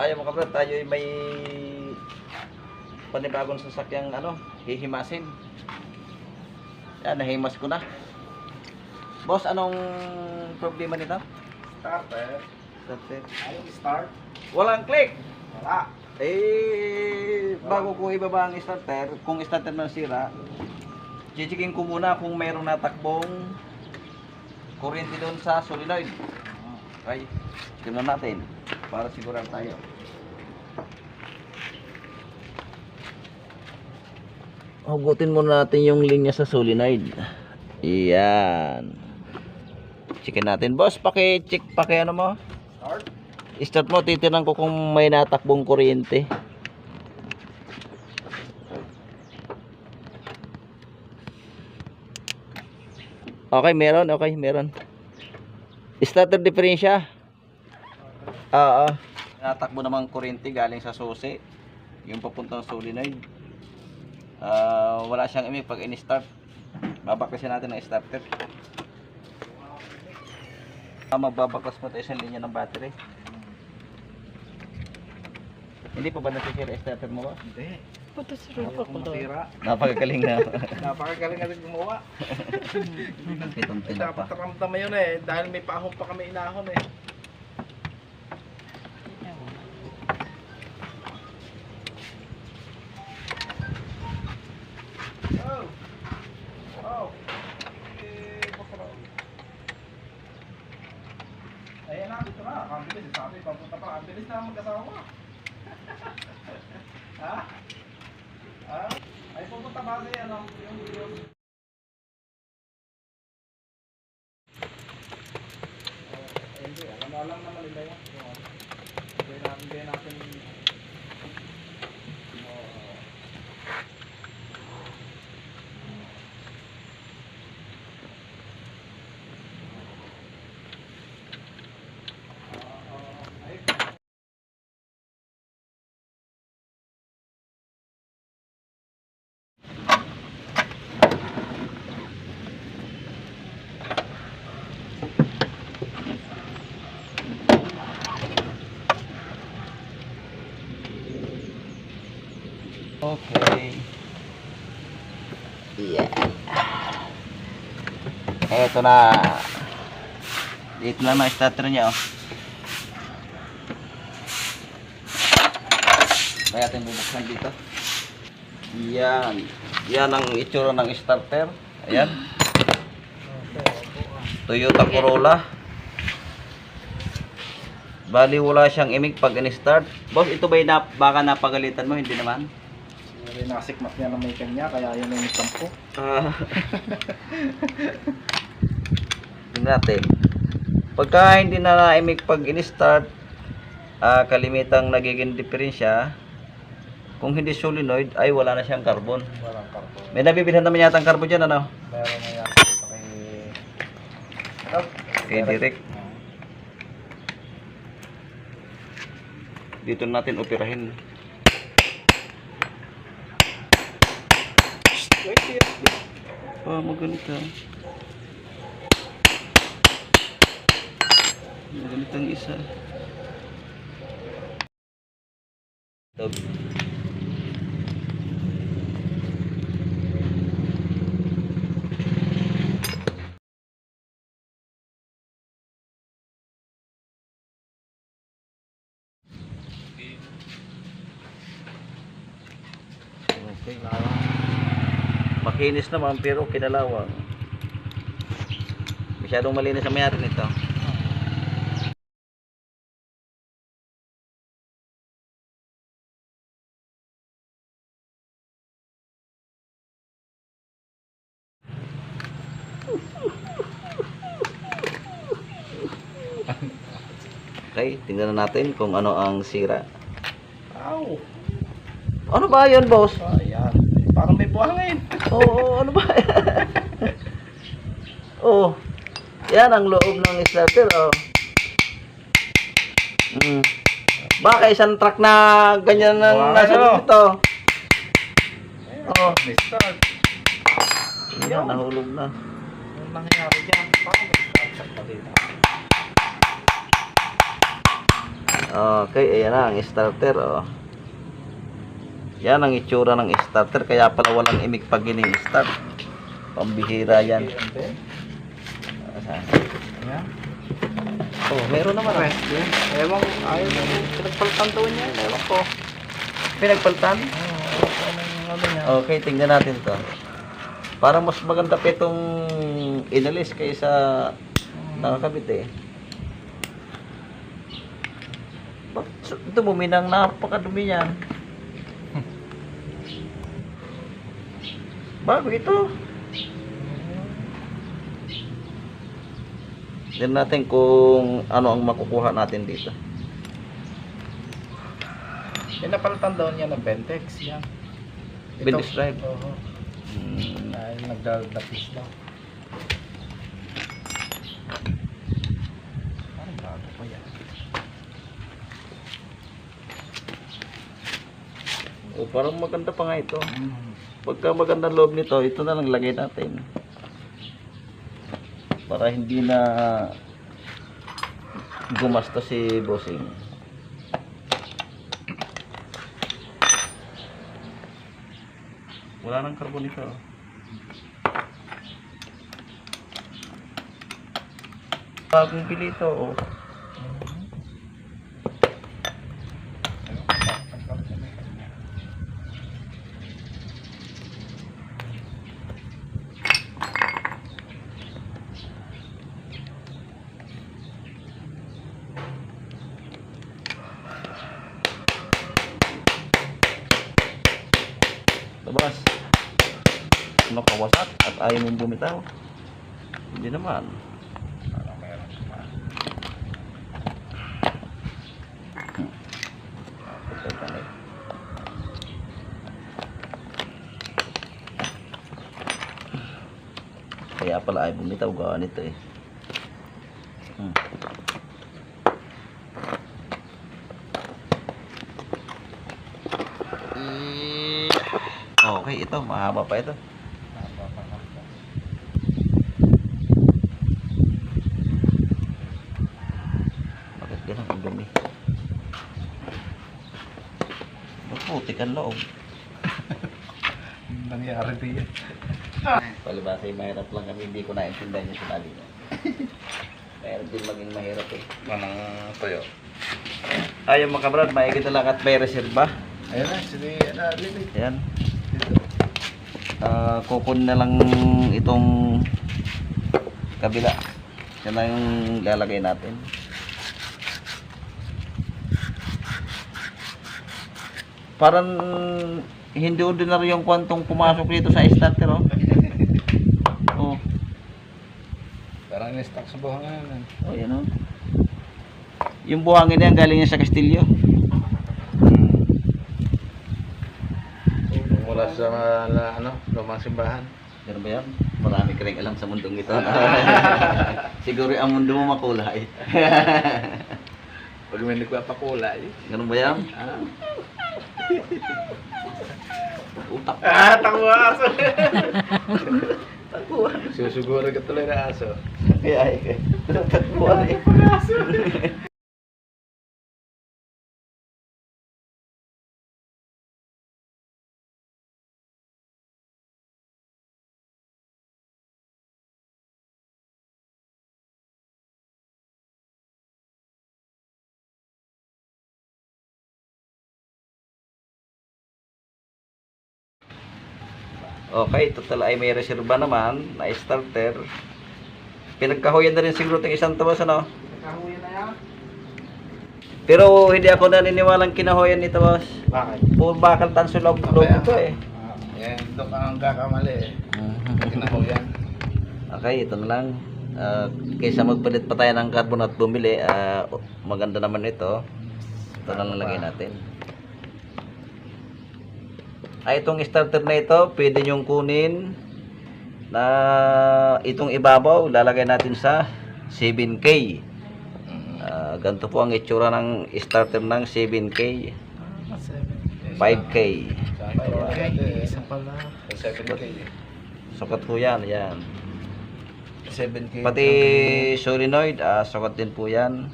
Ayaw mo kapatid, tayo ay may panibagong sasakyang ano, hihimasin. Yan, nahimas ko na. Boss, anong problema nito? Starter. Starter. Ayaw start. Walang click! Wala. Eh, bago ko ibaba ang starter, kung starter man sira, chichikin ko muna kung mayroong natakbong kuryente doon sa solenoid. Okay, tingnan natin para sigurado tayo. Hugutin muna natin yung linya sa solenoid. Iyan. Checkin natin. Boss, paki-check, paki ano mo? Start. Start mo, titinan ko kung may natakbong kuryente. Okay, meron. Okay, meron. Starter diferensya. Oo. Natakbo naman kuryente galing sa susi. Yung papuntang solenoid. Ah, wala siyang imig pag in-start. Babaklasin natin ang starter. Ah, magbabaklas mo tayo sa linya ng battery. Hindi pa ba nasisira yung starter mo ba? Hindi. Puto sa Ayaw kong masira. Napakagaling na. Napakagaling natin gumawa. Dapat ramdam yun eh. Dahil may paahon pa kami inahon eh. Oh. Oh. Eh, bakla. Ayan na, dito na. Ang bilis. Sabi, papunta pa. Ang bilis na mag-asawa. ha? Ha? Ay, pupunta ba sa ano? Yung video. Eh, Hindi, alam alam naman nila ano. Hindi natin, Okay. Yeah. Eto na. Dito na mga starter niya oh. Kaya natin bubuksan dito. Yan. Yan ang itsura ng starter. Ayan. Toyota Corolla. Bali wala siyang imig pag in-start. Boss, ito ba'y na, baka napagalitan mo? Hindi naman. Siguro nasikmat niya na may kanya, kaya yun yung tampo. Ah. Tingnan natin. Pagka hindi na naimik pag in-start, ah, kalimitang nagiging diferensya, kung hindi solenoid, ay wala na siyang carbon. Walang karton. May nabibilhan naman yata ang carbon dyan, ano? Meron na yan dito kay... Ano? Kay Direk. Dito natin operahin. Wait. Ah, maganito. Maganito ang isa. Dog. Okay. Makinis naman pero kinalawang. Masyadong malinis ang mayari nito. Okay, tingnan na natin kung ano ang sira. Ow! Ano ba 'yan, boss? Ayan. Parang may buhangin. Oo, oo, ano ba? oh. Yan ang loob ng starter, oh. Mm. Baka isang truck na ganyan ang Wow. nasa loob ito. Oh. May start. Yan, nahulog na. Anong nangyayari dyan? Parang may start siya pa dito. Okay, ayan na ang starter. Oh. Yan ang itsura ng starter. Kaya pala walang imig pag gining start. Pambihira yan. Oh, meron naman. ah. Yun. Ewan ko. Ayaw mo. Pinagpaltan daw niya. Ewan ko. Pinagpaltan? Okay, tingnan natin to. Para mas maganda pa itong inalis kaysa nakakabit eh. Bakit ito buminang napakadumi yan? Bago ito. Tignan natin kung ano ang makukuha natin dito. Pinapalitan daw niya ng Bentex. Yan. Bentex drive? Oo. Hmm. Dahil nagdadapis daw. Parang bago pa yan. O, parang maganda pa nga ito. Pagka maganda loob nito, ito na lang lagay natin. Para hindi na gumasta si bossing. Wala nang carbon ito. Bagong bili ito. Oh. Ano kawasak at ayaw mong bumitaw? Hindi naman. Parang meron. Kaya pala ay bumitaw gawa nito eh. Hmm. Okay, ito mahaba pa ito. Napapakakta. Bakit ganun ang dumi? Maputik ang loob. Yung Nangyari din yan. Palibasa ay mahirap lang kami, hindi ko naintindihan yung sinabi niya. Mahirap din maging mahirap eh. Manang toyo. Ayaw mga kabrad, maigit na lang at may reserba. Ayun na, sige, ano, Lili. Ayan. Dito. Ah, kukun na lang itong kabila. Yan lang yung lalagay natin. Parang hindi ordinary yung kwantong pumasok dito sa starter, oh. Oh, Parang in-stock sa buhangan. oh yan, oh. Yung buhangin yan galing yan sa Castillo. Mula sa na, ano, lumang simbahan. Ganun ba yan? Marami ka rin alam sa mundong ito. Siguro ang mundo mo makulay. Pag may nagpapakulay. Ganun ba yan? Utak. Ah, takwa aso. Takuan. Susuguro ka tuloy na aso. Kaya ay. Takuan eh. Okay, total ay may reserba naman na starter. Pinagkahuyan na rin siguro itong isang tuwas, ano? Kahuyan na yan. Pero hindi ako naniniwalang kinahuyan nito, boss. Bakit? Puro bakal tanso loob loob ito eh. Ah, yan, ito ang kakamali eh. Kinahuyan. Okay, ito na lang. Ah, kaysa magpalit pa tayo ng carbon at bumili, ah, maganda naman ito. Ito na lang lagay natin. Ay, itong starter na ito, pwede nyong kunin na itong ibabaw, lalagay natin sa 7K. Ah, ganito po ang itsura ng starter ng 7K. 5K. Isa pala. 7K. Sukat po yan, yan. 7K. Pati solenoid, ah, sukat din po yan.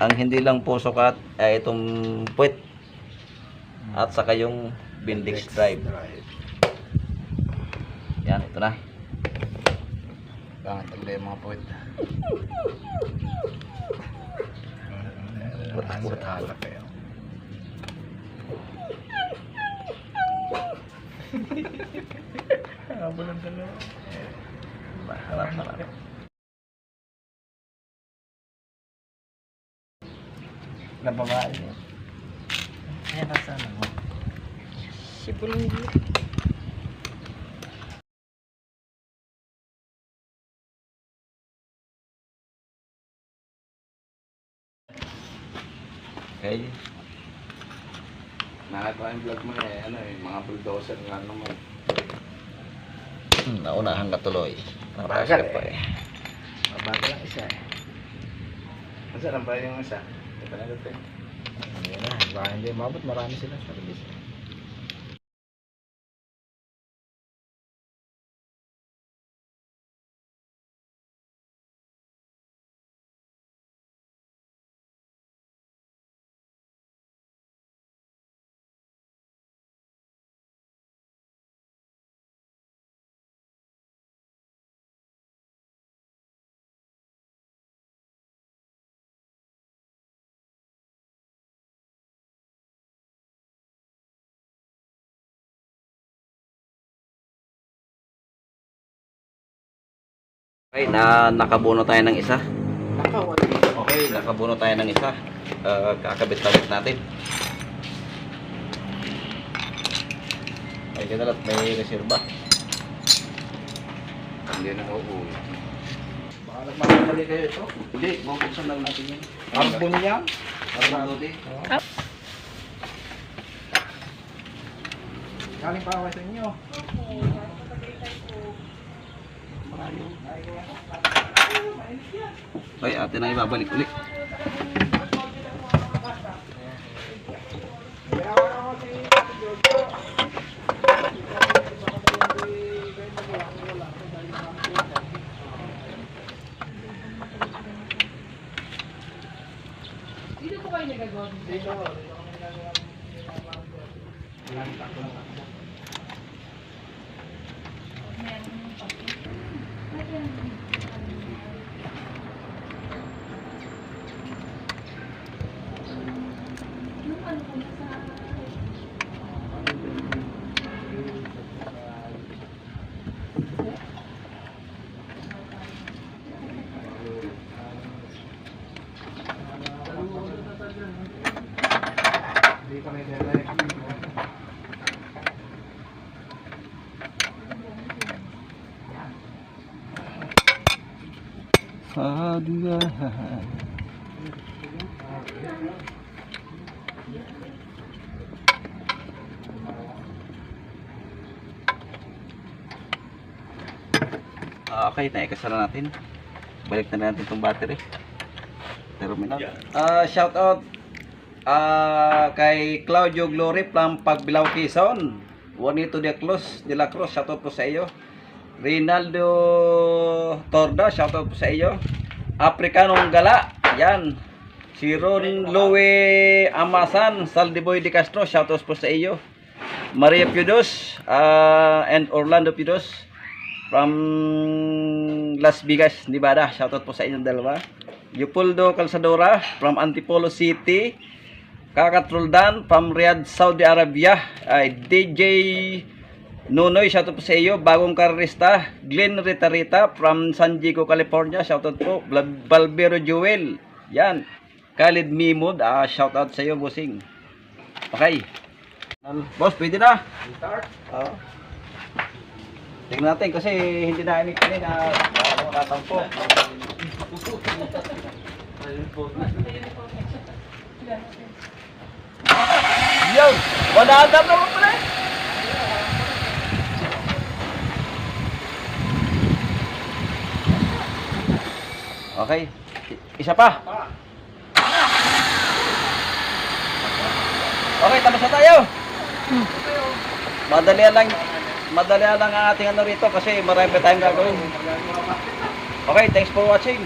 Ang hindi lang po sukat ay itong puwet at saka yung Bendix drive. Yan, ito na. Bakit ulit yung mga puwet? Buhat-buhat. Halak kayo. Habol ang dalawa. Harap, harap. Nababae niya. Ayan, nasa ano mo? Si Pulunggi. Okay. Nakatawa yung vlog mo eh, ano eh, mga bulldozer nga naman. Hmm, naunahan ka tuloy. Mabagal Nakasya eh. pa eh. Mabagal lang isa eh. Masa lang ba yung isa? Ito na ito eh. Baka hindi mabot, marami sila sa release. Okay, na nakabuno tayo ng isa. Okay, nakabuno tayo ng isa. Uh, kakabit-kabit natin. Ay, ganda lang, may reserva. Hindi na uuwi. Baka nagmamadali kayo ito. Hindi, bubuksan lang natin yun. Arbon yan? Arbon din. Galing pa ako sa inyo. Ay, atin na ibabalik ulit. Hindi pa may deadline. Ah, okay, naikasara natin. Balik na natin itong battery. Terminal. Ah, shout out ah kay Claudio Glory from Pagbilao Quezon. Juanito de Cruz, de la Cruz, shout out po sa iyo. Rinaldo Torda, shout out po sa iyo. Africanong Gala, yan. Si Ron Lowe Amasan, Saldiboy de Castro, shout out po sa iyo. Maria Piudos ah, and Orlando Piudos from Las Vegas, Nevada. Shoutout po sa inyong dalawa. Yupuldo Calzadora from Antipolo City. Kakatruldan from Riyadh, Saudi Arabia. Ay, DJ Nunoy, shoutout po sa iyo. Bagong karista. Glenn Rita Rita from San Diego, California. Shoutout po. Bal- Balbero Jewel. Yan. Khalid Mimod. Ah, shoutout sa iyo, bossing. Okay. Boss, pwede na. Start. Oo. Tingnan natin kasi hindi na ini kanina nakatampo. Yo! Wanadam naman pala Okay. Isa pa. Okay, tapos na tayo. Madali lang madali lang ang ating ano rito kasi marami pa tayong gagawin. Okay, thanks for watching.